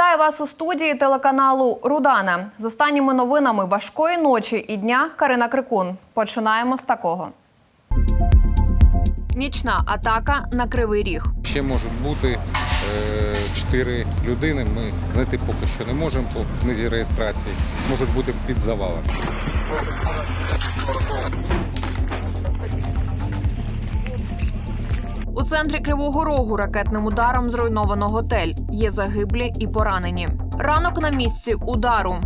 Вітаю вас у студії телеканалу Рудана. З останніми новинами важкої ночі і дня Карина Крикун. Починаємо з такого. Нічна атака на кривий ріг. Ще можуть бути е, чотири людини. Ми знайти поки що не можемо по книзі реєстрації. Можуть бути під завалами. У центрі Кривого Рогу ракетним ударом зруйновано готель. Є загиблі і поранені. Ранок на місці удару.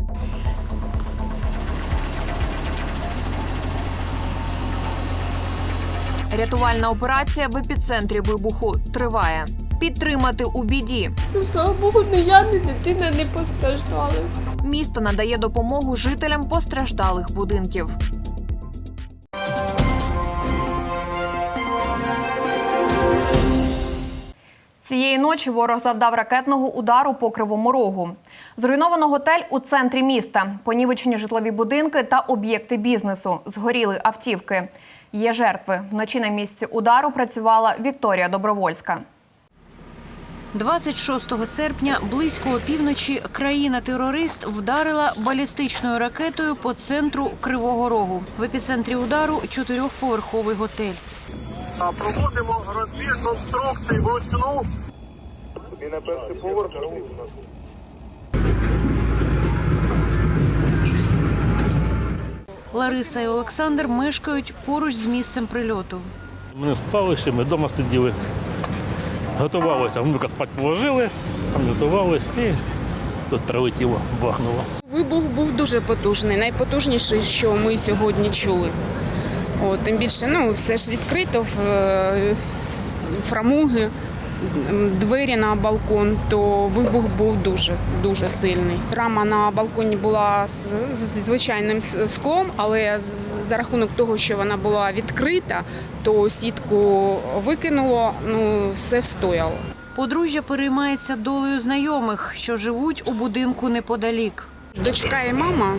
Рятувальна операція в епіцентрі вибуху триває. Підтримати у біді. Ну, слава Богу, не я, ні дитина не постраждали. Місто надає допомогу жителям постраждалих будинків. Цієї ночі ворог завдав ракетного удару по кривому рогу. Зруйновано готель у центрі міста, понівечені житлові будинки та об'єкти бізнесу. Згоріли автівки. Є жертви. Вночі на місці удару працювала Вікторія Добровольська. 26 серпня близько опівночі країна-терорист вдарила балістичною ракетою по центру Кривого Рогу. В епіцентрі удару чотирьохповерховий готель. А, Проводимо розбір конструкцій вручну. І на перший поверх. Лариса і Олександр мешкають поруч з місцем прильоту. Ми не спали ще, ми вдома сиділи, готувалися. Внука спати положили, там готувалися і тут прилетіло, бахнуло. Вибух був дуже потужний, найпотужніший, що ми сьогодні чули. От, тим більше, ну, все ж відкрито, е, фрамуги, двері на балкон, то вибух був дуже дуже сильний. Рама на балконі була з, з звичайним склом, але за рахунок того, що вона була відкрита, то сітку викинуло, ну все встояло. Подружжя переймається долею знайомих, що живуть у будинку неподалік. Дочка і мама,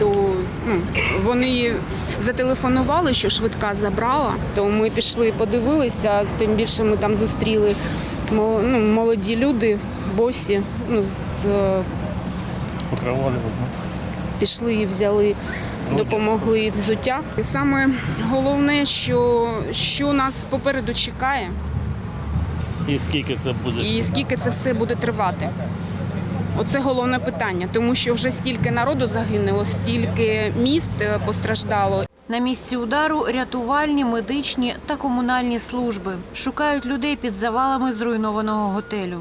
то ну, вони зателефонували, що швидка забрала. То ми пішли, подивилися. Тим більше ми там зустріли ну, молоді люди, босі. Ну, з, е, пішли і взяли, допомогли взуття. І саме головне, що, що нас попереду чекає, І скільки це буде? і скільки це все буде тривати. Оце головне питання, тому що вже стільки народу загинуло, стільки міст е, постраждало. На місці удару рятувальні, медичні та комунальні служби шукають людей під завалами зруйнованого готелю.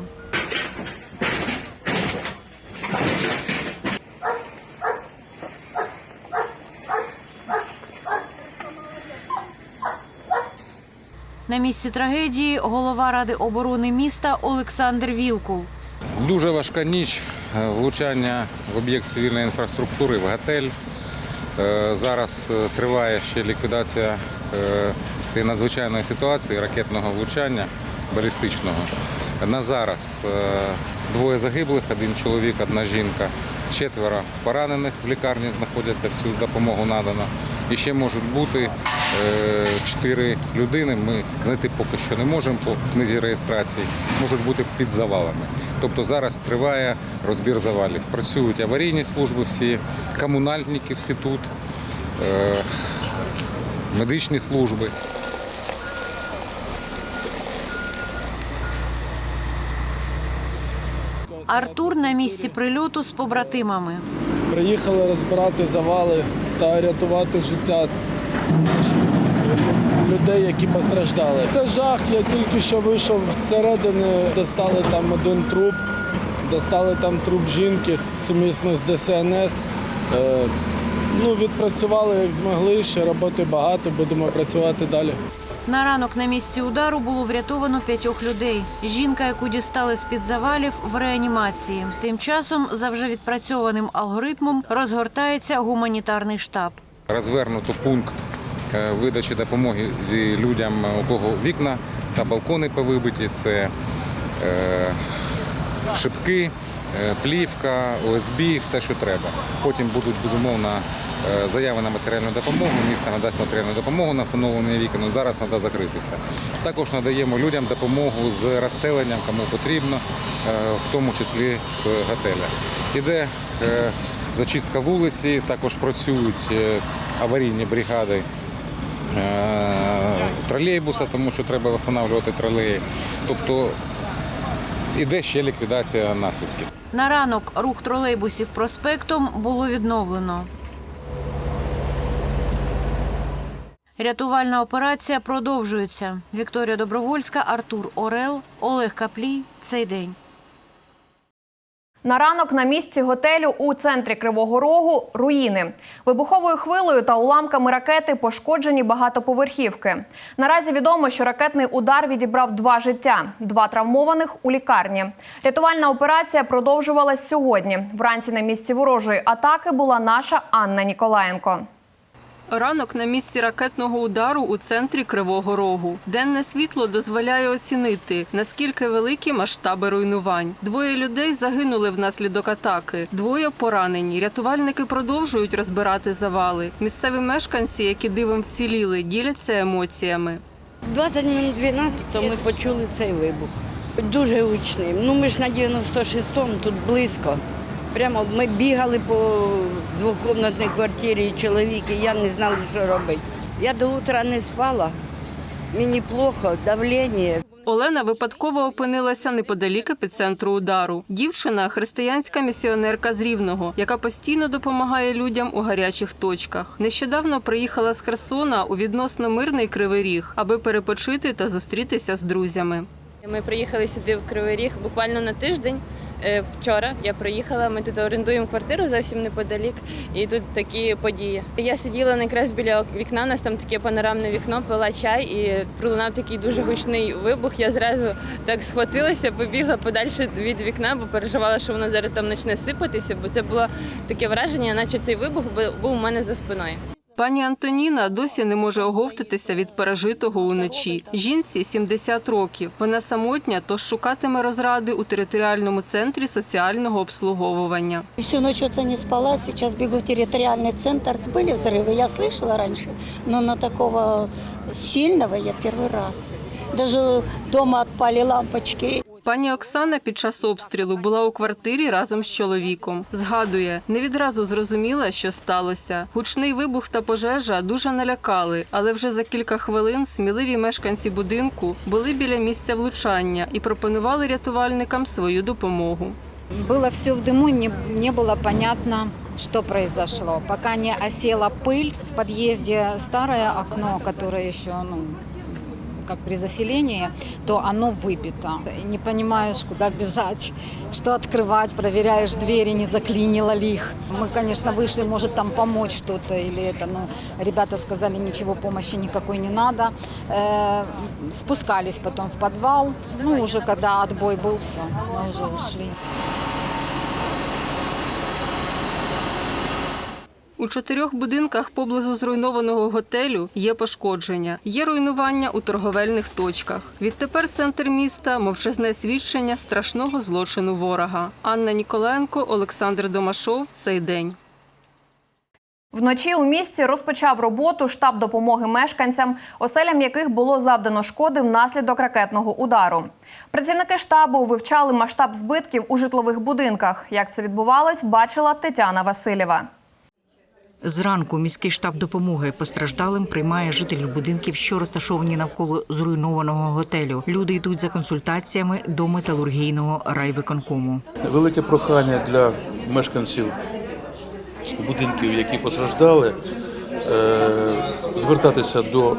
На місці трагедії голова ради оборони міста Олександр Вілкул. Дуже важка ніч. е, Влучання в об'єкт цивільної інфраструктури в готель. Е, Зараз е, триває ще ліквідація цієї надзвичайної ситуації ракетного влучання балістичного. На зараз двоє загиблих, один чоловік, одна жінка, четверо поранених в лікарні знаходяться, всю допомогу надано. І ще можуть бути е, чотири людини. Ми знайти поки що не можемо по книзі реєстрації, можуть бути під завалами. Тобто зараз триває розбір завалів. Працюють аварійні служби всі, комунальники всі тут, е, медичні служби. Артур на місці прильоту з побратимами. Приїхали розбирати завали та рятувати життя людей, які постраждали. Це жах. Я тільки що вийшов зсередини, достали там один труп, достали там труп жінки сумісно з ДСНС. Е, ну, відпрацювали як змогли, ще роботи багато, будемо працювати далі. На ранок на місці удару було врятовано п'ятьох людей. Жінка, яку дістали з-під завалів, в реанімації. Тим часом, за вже відпрацьованим алгоритмом, розгортається гуманітарний штаб. Розвернуто пункт видачі допомоги людям, у кого вікна та балкони повибиті. Це е, шибки, е, плівка, ОСБ, все, що треба. Потім будуть безумовно е, заяви на матеріальну допомогу. Місто надасть матеріальну допомогу на встановлення вікон. Ну, Зараз треба закритися. Також надаємо людям допомогу з розселенням, кому потрібно, е, в тому числі з готеля. Іде е, зачистка вулиці, також працюють е, аварійні бригади е, тролейбуса, тому що треба встановлювати тролеї. Тобто іде ще ліквідація наслідків. На ранок рух тролейбусів проспектом було відновлено. Рятувальна операція продовжується. Вікторія Добровольська, Артур Орел, Олег Каплій. Цей день. На ранок на місці готелю у центрі Кривого Рогу руїни. Вибуховою хвилею та уламками ракети пошкоджені багатоповерхівки. Наразі відомо, що ракетний удар відібрав два життя, два травмованих у лікарні. Рятувальна операція продовжувалась сьогодні. Вранці на місці ворожої атаки була наша Анна Ніколаєнко. Ранок на місці ракетного удару у центрі Кривого Рогу. Денне світло дозволяє оцінити, наскільки великі масштаби руйнувань. Двоє людей загинули внаслідок атаки, двоє поранені. Рятувальники продовжують розбирати завали. Місцеві мешканці, які дивом вціліли, діляться емоціями. 20 минут 12 ми почули цей вибух. Дуже гучний. Ну ми ж на 96-му, тут близько. Прямо ми бігали по двокомнатній квартирі, і чоловік, і я не знала, що робити. Я до утра не спала, мені плохо, давлення. Олена випадково опинилася неподалік епіцентру удару. Дівчина християнська місіонерка з Рівного, яка постійно допомагає людям у гарячих точках. Нещодавно приїхала з Херсона у відносно мирний кривий ріг, аби перепочити та зустрітися з друзями. Ми приїхали сюди в Кривий Ріг буквально на тиждень. Е, Вчора я приїхала, ми тут орендуємо квартиру зовсім неподалік, і тут такі події. Я сиділа якраз біля вікна, у нас там таке панорамне вікно, пила чай, і пролунав такий дуже гучний вибух. Я зразу так схватилася, побігла подальше від вікна, бо переживала, що воно зараз там почне сипатися, бо це було таке враження, наче цей вибух був у мене за спиною. Пані Антоніна досі не може оговтатися від пережитого уночі. Жінці 70 років. Вона самотня, тож шукатиме розради у територіальному центрі соціального обслуговування. Всю ночь вот не спала, сейчас бегу в территориальный центр. Были взрывы, я слышала раньше, но на такого сильного я первый раз. Даже дома отпали лампочки. Пані Оксана під час обстрілу була у квартирі разом з чоловіком. Згадує, не відразу зрозуміла, що сталося. Гучний вибух та пожежа дуже налякали, але вже за кілька хвилин сміливі мешканці будинку були біля місця влучання і пропонували рятувальникам свою допомогу. Было все в дыму, не, не было понятно, что произошло. Пока не осела пыль в подъезде, старое окно, которое еще, ну, как при заселении, то оно выбито. И Не понимаешь, куда бежать, что открывать, проверяешь двери, не заклинило ли их. Мы, конечно, вышли, может, там помочь что-то или это, но ребята сказали, ничего, помощи никакой не надо. Э, спускались потом в подвал, ну, уже когда отбой был, все, мы уже ушли. У чотирьох будинках поблизу зруйнованого готелю є пошкодження. Є руйнування у торговельних точках. Відтепер центр міста мовчазне свідчення страшного злочину ворога. Анна Ніколенко, Олександр Домашов. Цей день. Вночі у місті розпочав роботу штаб допомоги мешканцям, оселям яких було завдано шкоди внаслідок ракетного удару. Працівники штабу вивчали масштаб збитків у житлових будинках. Як це відбувалось, бачила Тетяна Васильєва. Зранку міський штаб допомоги постраждалим приймає жителів будинків, що розташовані навколо зруйнованого готелю. Люди йдуть за консультаціями до металургійного райвиконкому. Велике прохання для мешканців будинків, які постраждали, е, звертатися до е,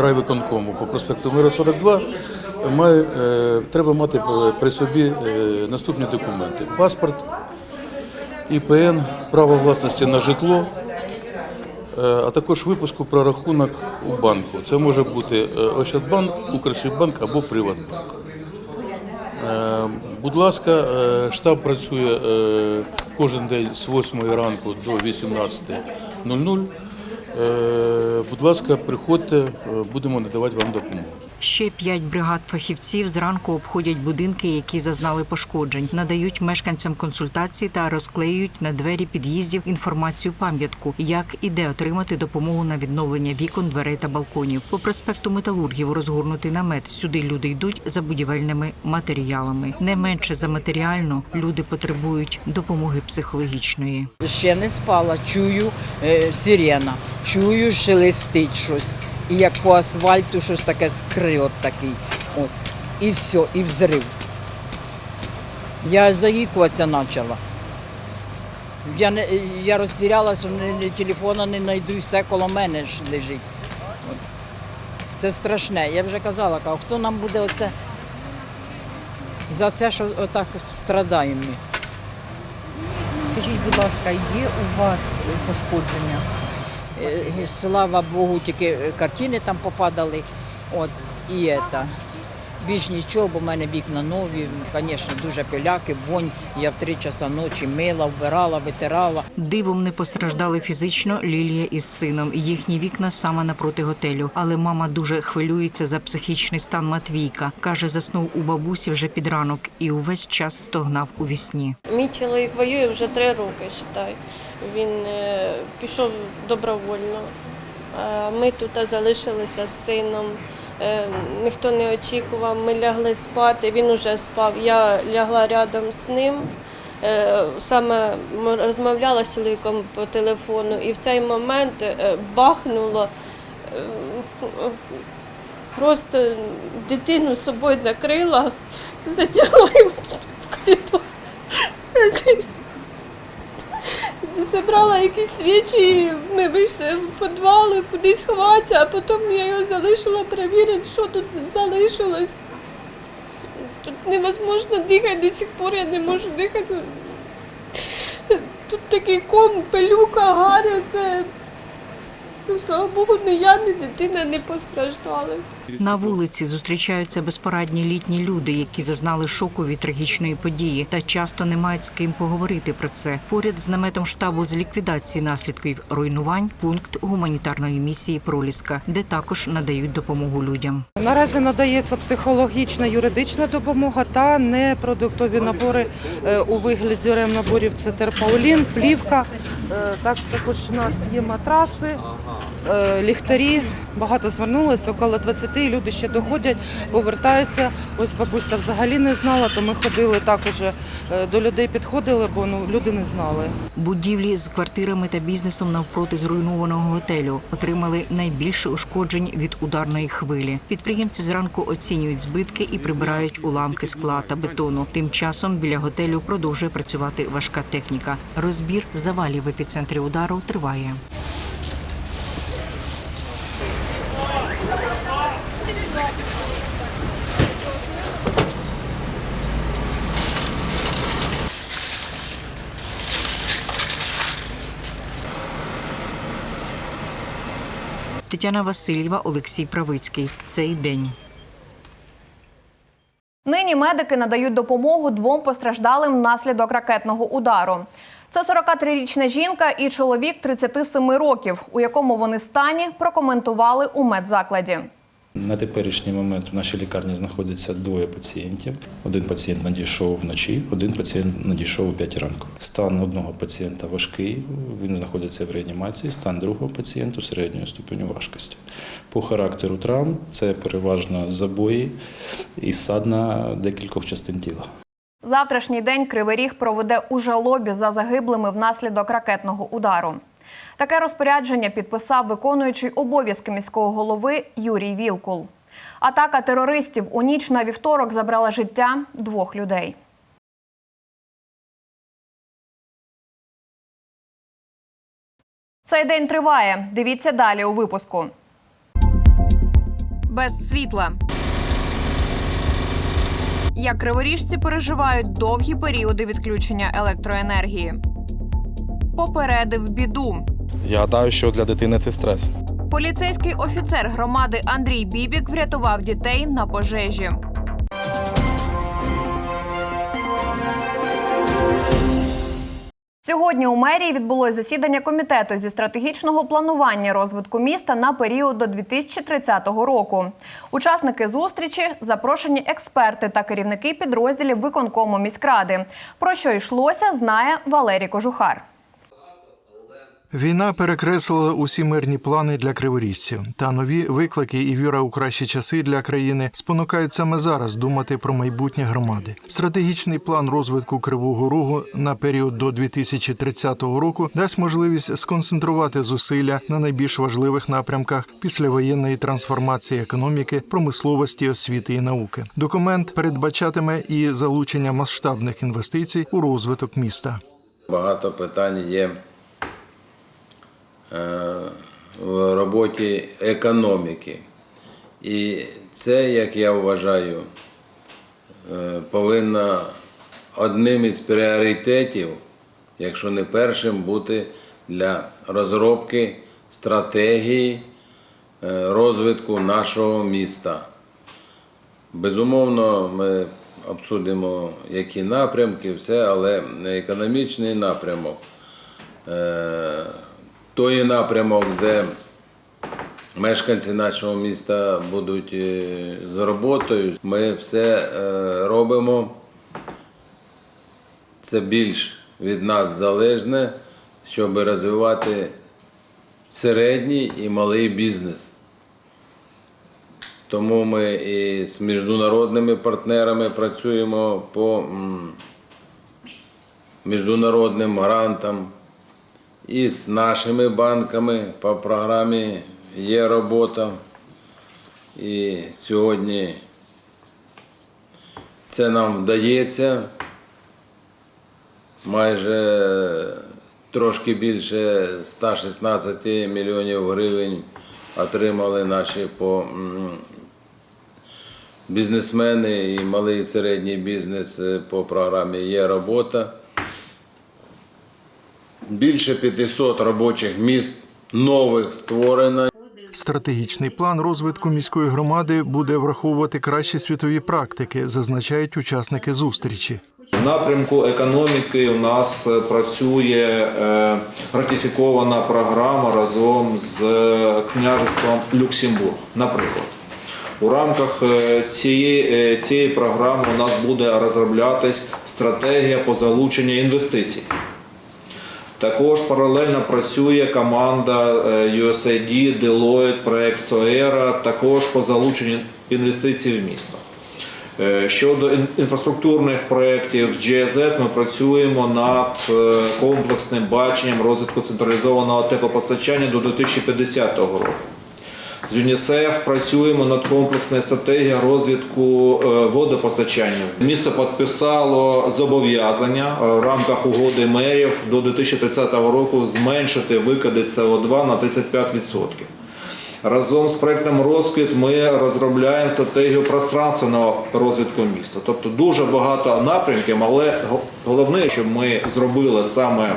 райвиконкому по проспекту Мира 42. Має, е, треба мати при собі наступні документи: паспорт, ІПН, право власності на житло, е, а також випуску про рахунок у банку. Це може бути е, Ощадбанк, Укрсибанк або Приватбанк. Е, Будь ласка, штаб працює кожен день з 8 ранку до 18.00. Е, Будь ласка, приходьте, будемо надавати вам допомогу. Ще п'ять бригад фахівців зранку обходять будинки, які зазнали пошкоджень, надають мешканцям консультації та розклеюють на двері під'їздів інформацію пам'ятку, як і де отримати допомогу на відновлення вікон, дверей та балконів. По проспекту Металургів розгорнутий намет. Сюди люди йдуть за будівельними матеріалами. Не менше за матеріально люди потребують допомоги психологічної. Ще не спала, чую е, сирена, чую, шелестить щось. І як по асфальту щось таке скрипт такий. От. І все, і взрив. Я заїкуватися почала. Я, не, я розтірялася, не, телефона не знайду, все коло мене ж лежить. От. Це страшне. Я вже казала, кажу, хто нам буде оце за це, що отак страдаємо ми. Скажіть, будь ласка, є у вас пошкодження? Е, Слава Богу, тільки е, картини там попадали. От, і це. Більш нічого, бо в мене вікна нові, звісно, дуже пиляки, вонь. Я в три часа ночі мила, вбирала, витирала. Дивом не постраждали фізично Лілія із сином. Їхні вікна саме напроти готелю. Але мама дуже хвилюється за психічний стан Матвійка. каже, заснув у бабусі вже під ранок і увесь час стогнав у вісні. Мій чоловік воює вже три роки, считай. Він е, пішов добровольно. Ми тут залишилися з сином. Е, Ніхто не очікував. Ми лягли спати. Він уже спав. Я лягла рядом з ним. Е, Саме розмовляла з чоловіком по телефону, і в цей момент бахнуло. Просто дитину з собою накрила, затягла в коридор. Забрала якісь речі, ми вийшли в підвал, кудись ховатися, а потім я його залишила перевірити, що тут залишилось. Тут невозможно дихати, до сих пор я не можу дихати. Тут такий ком, пилюка, гаря, це. Ну, слава Богу, не я, ні дитина не постраждали. На вулиці зустрічаються безпорадні літні люди, які зазнали шоку від трагічної події, та часто не мають з ким поговорити про це. Поряд з наметом штабу з ліквідації наслідків руйнувань пункт гуманітарної місії Проліска, де також надають допомогу людям. Наразі надається психологічна юридична допомога та непродуктові набори е, у вигляді ремнаборів. Це терпаулін, плівка. Е, Так також у нас є матраси, ліхтарі. Багато звернулося, около 20 люди ще доходять, повертаються. Ось бабуся взагалі не знала, то ми ходили також е, до людей, підходили, бо ну люди не знали. Будівлі з квартирами та бізнесом навпроти зруйнованого готелю отримали найбільше ушкоджень від ударної хвилі. Підприємці зранку оцінюють збитки і прибирають уламки скла та бетону. Тим часом біля готелю продовжує працювати важка техніка. Розбір завалів в епіцентрі удару триває. Тетяна Васильєва, Олексій Правицький. Цей день. Нині медики надають допомогу двом постраждалим внаслідок ракетного удару. Це 43-річна жінка і чоловік 37 років, у якому вони стані прокоментували у медзакладі. На теперішній момент в нашій лікарні знаходиться двоє пацієнтів. Один пацієнт надійшов вночі, один пацієнт надійшов о 5 ранку. Стан одного пацієнта важкий, він знаходиться в реанімації, стан другого пацієнта середньої ступеню важкості. По характеру травм це переважно забої і садна декількох частин тіла. Завтрашній день Кривий Ріг проведе у жалобі за загиблими внаслідок ракетного удару. Таке розпорядження підписав виконуючий обов'язки міського голови Юрій Вілкул. Атака терористів у ніч на вівторок забрала життя двох людей. Цей день триває. Дивіться далі у випуску. Без світла. Як криворіжці переживають довгі періоди відключення електроенергії. Попередив біду. Я гадаю, що для дитини це стрес. Поліцейський офіцер громади Андрій Бібік врятував дітей на пожежі. Сьогодні у мерії відбулось засідання комітету зі стратегічного планування розвитку міста на період до 2030 року. Учасники зустрічі запрошені експерти та керівники підрозділів виконкому міськради. Про що йшлося, знає Валерій Кожухар. Війна перекреслила усі мирні плани для криворіжців. Та нові виклики і віра у кращі часи для країни спонукають саме зараз думати про майбутнє громади. Стратегічний план розвитку Кривого Рогу на період до 2030 року дасть можливість сконцентрувати зусилля на найбільш важливих напрямках післявоєнної трансформації економіки, промисловості, освіти і науки. Документ передбачатиме і залучення масштабних інвестицій у розвиток міста. Багато питань є в роботі економіки. І це, як я вважаю, е, повинно одним із пріоритетів, якщо не першим, бути для розробки стратегії е, розвитку нашого міста. Безумовно, ми обсудимо, які напрямки, все, але економічний напрямок, е, той напрямок, де мешканці нашого міста будуть е, з роботою, ми все е, робимо. Це більш від нас залежне, щоб розвивати середній і малий бізнес. Тому ми і з міжнародними партнерами працюємо по міжнародним грантам, і з нашими банками по програмі є робота. І сьогодні це нам вдається. Майже трошки більше 116 мільйонів гривень отримали наші по бізнесмени і малий і середній бізнес е, по програмі є робота. Більше 500 робочих місць нових створено. Стратегічний план розвитку міської громади буде враховувати кращі світові практики, зазначають учасники зустрічі. В напрямку економіки у нас е, працює е, ратифікована програма разом з е, княжеством Люксембург. Наприклад, у рамках цієї, цієї програми у нас буде розроблятись стратегія по залученню інвестицій. Також паралельно працює команда е, USAID, Deloitte, проект Соера, також по залученню інвестицій в місто. Е, Щодо інфраструктурних проєктів GZ ми працюємо над е, комплексним баченням розвитку централізованого теплопостачання до 2050 року. З ЮНІСЕФ працюємо над комплексною стратегією розвитку е, водопостачання. Місто підписало зобов'язання е, в рамках угоди мерів до 2030 року зменшити викиди СО2 на 35%. Разом з проектом розквіт ми розробляємо стратегію пространственного розвитку міста. Тобто дуже багато напрямків, але головне, щоб ми зробили саме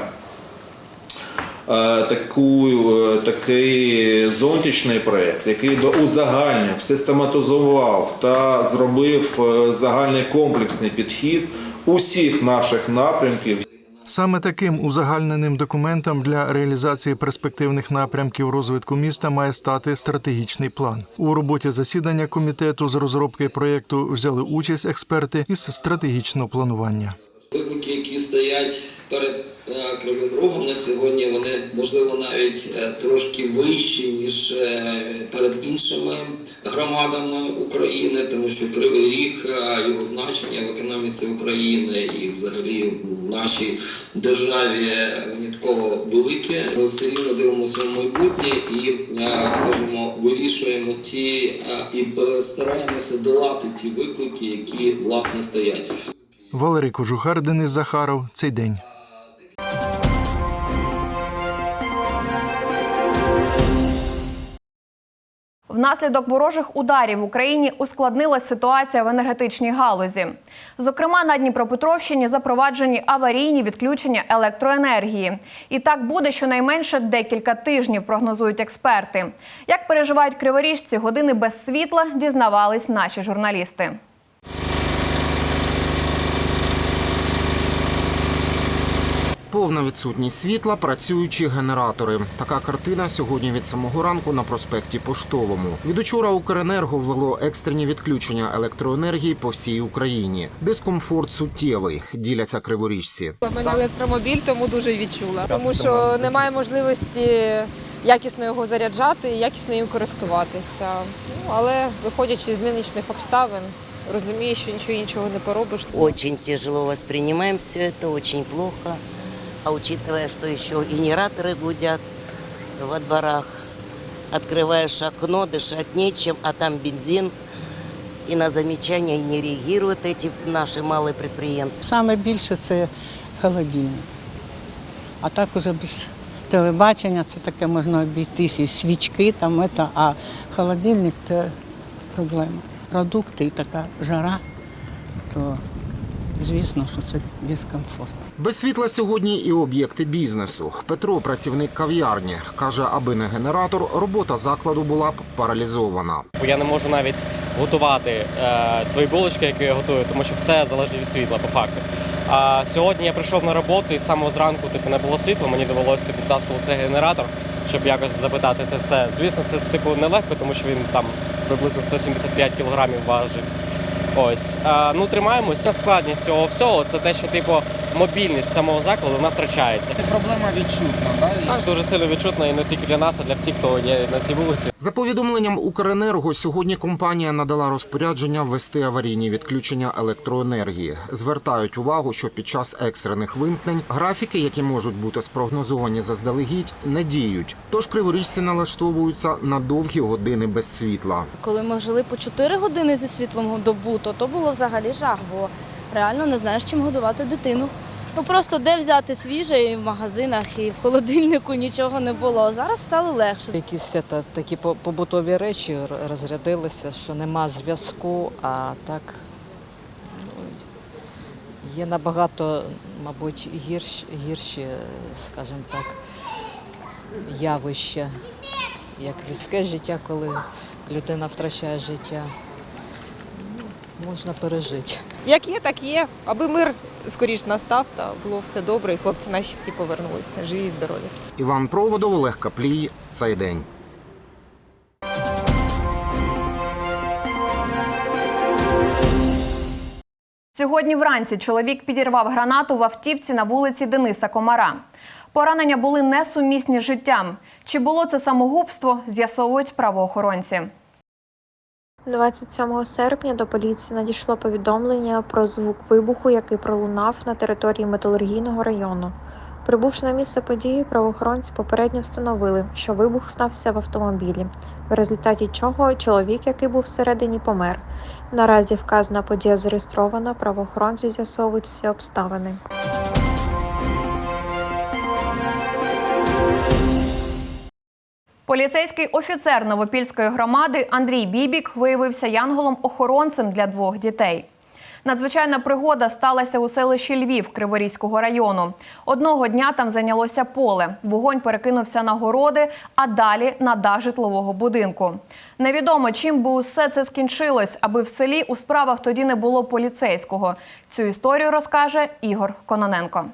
таку, е, такий зонтичний проєкт, який би узагальнив, систематизував та зробив е, загальний комплексний підхід усіх наших напрямків. Саме таким узагальненим документом для реалізації перспективних напрямків розвитку міста має стати стратегічний план. У роботі засідання комітету з розробки проєкту взяли участь експерти із стратегічного планування. Виклики, які стоять перед е, Кривим Рогом на сьогодні, вони можливо навіть е, трошки вищі, ніж е, перед іншими громадами України, тому що Кривий Ріг, е, його значення в економіці України і взагалі в нашій державі винятково велике. Ми все рівно дивимося в майбутнє і, е, скажімо, вирішуємо ті е, і стараємося долати ті виклики, які власне стоять. Валерій Кожухар, Денис Захаров. Цей день. Внаслідок ворожих ударів в Україні ускладнилась ситуація в енергетичній галузі. Зокрема, на Дніпропетровщині запроваджені аварійні відключення електроенергії. І так буде щонайменше декілька тижнів, прогнозують експерти. Як переживають криворіжці години без світла, дізнавались наші журналісти. Повна відсутність світла, працюючі генератори. Така картина сьогодні від самого ранку на проспекті Поштовому. Від учора Укренерго ввело екстрені відключення електроенергії по всій Україні. Дискомфорт суттєвий, діляться криворіжці. У мене електромобіль, тому дуже відчула. Тому що немає можливості якісно його заряджати і якісно їм користуватися. Ну, але виходячи з нинішніх обставин, розумію, що нічого іншого не поробиш. Очень тяжело воспринимаем все это, очень плохо. А учитывая, что еще генераторы гудят во дворах, открываешь окно, дышать нечем, а там бензин, и на замечания не реагируют эти наши малые предприемства. Саме більше це холодильник. А так уже без телебачення це таке можна обійтись і свічки, там, это, а холодильник це проблема. Продукти і така жара, то звісно, що це дискомфорт. Без світла сьогодні і об'єкти бізнесу. Петро, працівник кав'ярні, каже, аби не генератор, робота закладу була б паралізована. Я не можу навіть готувати е, свої булочки, які я готую, тому що все залежить від світла, по факту. А сьогодні я прийшов на роботу і з самого зранку типу, не було світла. Мені довелося типу, підтаскувати цей генератор, щоб якось запитати це все. Звісно, це типу нелегко, тому що він там приблизно 175 кілограмів важить. Ось а, ну тримаємося. Складність цього всього це те, що типу мобільність самого закладу вона втрачається. Проблема відчутна, да? Так, дуже сильно відчутна і не тільки для нас, а для всіх, хто є на цій вулиці. За повідомленням Укренерго, сьогодні компанія надала розпорядження ввести аварійні відключення електроенергії. Звертають увагу, що під час екстрених вимкнень графіки, які можуть бути спрогнозовані заздалегідь, не діють. Тож криворіжці налаштовуються на довгі години без світла. Коли ми жили по 4 години зі світлом добу, то то було взагалі жах, бо реально не знаєш, чим годувати дитину. Ну просто де взяти свіже і в магазинах, і в холодильнику нічого не було. Зараз стало легше. Якісь це, такі побутові речі розрядилися, що нема зв'язку, а так ну, є набагато, мабуть, гірші, гірші, скажімо так, явища, як людське життя, коли людина втрачає життя. Можна пережити. Як є, так є. Аби мир скоріш настав, та було все добре, і хлопці наші всі повернулися, живі і здорові. Іван Проводов, Олег Каплій. Цей день. Сьогодні вранці чоловік підірвав гранату в автівці на вулиці Дениса Комара. Поранення були несумісні з життям. Чи було це самогубство, з'ясовують правоохоронці. 27 серпня до поліції надійшло повідомлення про звук вибуху, який пролунав на території металургійного району. Прибувши на місце події, правоохоронці попередньо встановили, що вибух стався в автомобілі, в результаті чого чоловік, який був всередині, помер. Наразі вказана подія зареєстрована, правоохоронці з'ясовують всі обставини. Поліцейський офіцер Новопільської громади Андрій Бібік виявився янголом-охоронцем для двох дітей. Надзвичайна пригода сталася у селищі Львів Криворізького району. Одного дня там зайнялося поле. Вогонь перекинувся на городи, а далі на дах житлового будинку. Невідомо, чим би усе це скінчилось, аби в селі у справах тоді не було поліцейського. Цю історію розкаже Ігор Кононенко.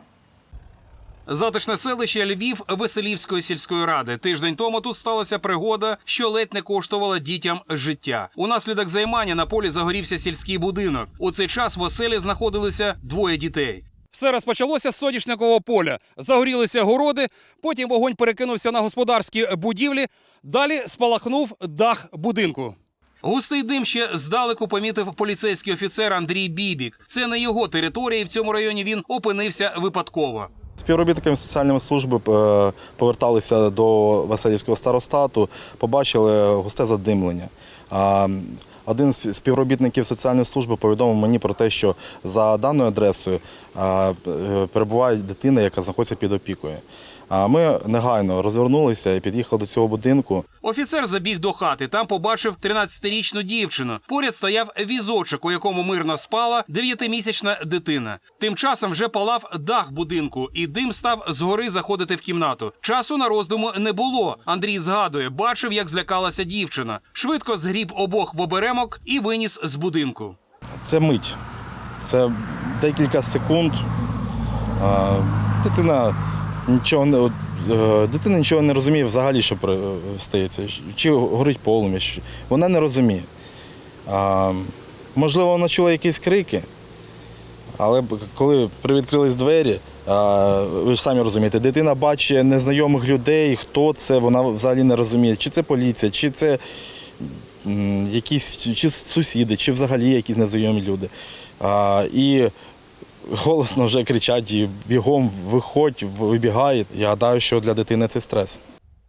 Затишне селище Львів Веселівської сільської ради. Тиждень тому тут сталася пригода, що ледь не коштувала дітям життя. Унаслідок займання на полі загорівся сільський будинок. У цей час в оселі знаходилися двоє дітей. Все розпочалося з соняшникового поля. Загорілися городи, потім вогонь перекинувся на господарські будівлі. Далі спалахнув дах будинку. Густий дим ще здалеку помітив поліцейський офіцер Андрій Бібік. Це не його територія, і в цьому районі він опинився випадково. Співробітниками соціальної служби е, поверталися до Васильівського старостату, побачили густе задимлення. Один з співробітників соціальної служби повідомив мені про те, що за даною адресою е, перебуває дитина, яка знаходиться під опікою. А Ми негайно розвернулися і під'їхали до цього будинку. Офіцер забіг до хати. Там побачив 13-річну дівчину. Поряд стояв візочок, у якому мирно спала 9-місячна дитина. Тим часом вже палав дах будинку, і дим став згори заходити в кімнату. Часу на роздуму не було. Андрій згадує, бачив, як злякалася дівчина. Швидко згріб обох в оберемок і виніс з будинку. Це мить, це декілька секунд. Дитина нічого е, дитина нічого не розуміє взагалі, що при- стається. Чи горить полум'я. Вона не розуміє. Можливо, вона чула якісь крики, але коли привідкрились двері, ви ж самі розумієте, дитина бачить незнайомих людей, хто це, вона взагалі не розуміє, чи це поліція, чи це якісь чи сусіди, чи взагалі якісь незнайомі люди. І голосно вже кричать і бігом виходь, вибігає. Я гадаю, що для дитини це стрес.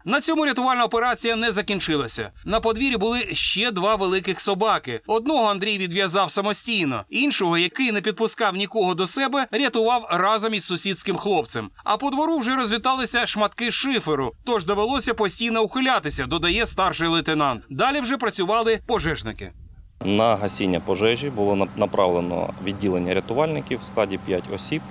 На цьому рятувальна операція не закінчилася. На подвір'ї були ще два великих собаки. Одного Андрій відв'язав самостійно, іншого, який не підпускав нікого до себе, рятував разом із сусідським хлопцем. А по двору вже розліталися шматки шиферу, тож довелося постійно ухилятися, додає старший лейтенант. Далі вже працювали пожежники. На гасіння пожежі було направлено відділення рятувальників в складі 5 осіб.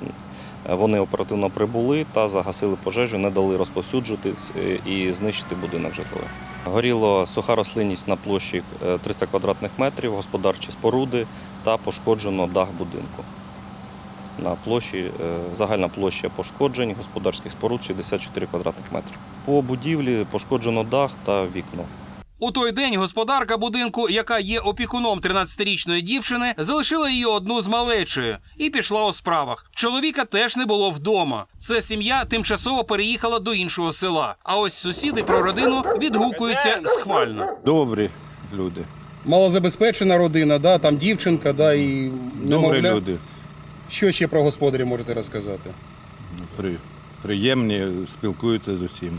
Е, Вони оперативно прибули та загасили пожежу, не дали розповсюджуватись е, і знищити будинок житловий. Горіло суха рослинність на площі е, 300 квадратних метрів, господарчі споруди та пошкоджено дах будинку. На площі е, загальна площа пошкоджень господарських споруд 64 квадратних метри. По будівлі пошкоджено дах та вікно. У той день господарка будинку, яка є опікуном 13-річної дівчини, залишила її одну з малечою і пішла у справах. Чоловіка теж не було вдома. Це сім'я тимчасово переїхала до іншого села. А ось сусіди про родину відгукуються схвально. Добрі люди. Малозабезпечена родина, да, там дівчинка, да, і Добрі люди. Що ще про господарів можете розказати? При, приємні, спілкуються з усіма.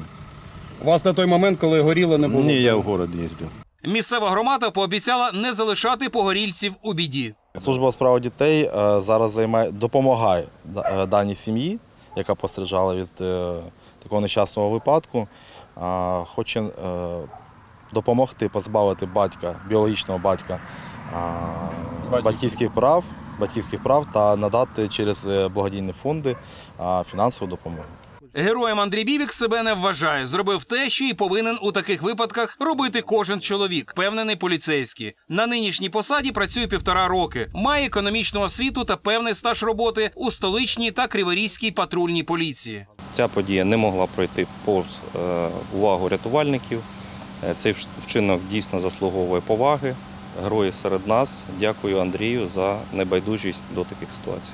Вас на той момент, коли горіло, не Ні, я в город їздив. Місцева громада пообіцяла не залишати погорільців у біді. Служба у справах дітей е, зараз займає, допомагає е, даній сім'ї, яка постраждала від е, такого нещасного випадку. Хоче допомогти позбавити батька, біологічного батька батьківських прав, батьківських прав та надати через благодійні фонди фінансову допомогу. Героєм Андрій Бібік себе не вважає. Зробив те, що і повинен у таких випадках робити кожен чоловік, певнений поліцейський. На нинішній посаді працює півтора роки. Має економічну освіту та певний стаж роботи у столичній та криворізькій патрульній поліції. Ця подія не могла пройти повз е, увагу рятувальників. Е, Цей вчинок дійсно заслуговує поваги. Герої серед нас. Дякую Андрію за небайдужість до таких ситуацій.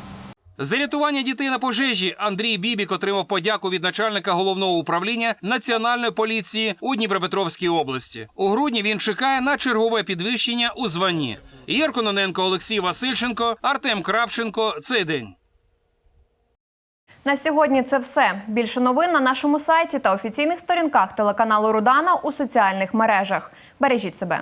За рятування дітей на пожежі Андрій Бібік отримав подяку від начальника головного управління Національної поліції у Дніпропетровській області. У грудні він чекає на чергове підвищення у званні. Єр Кононенко, Олексій Васильченко, Артем Кравченко. Цей день. На сьогодні це все. Більше новин на нашому сайті та офіційних сторінках телеканалу Рудана у соціальних мережах. Бережіть себе.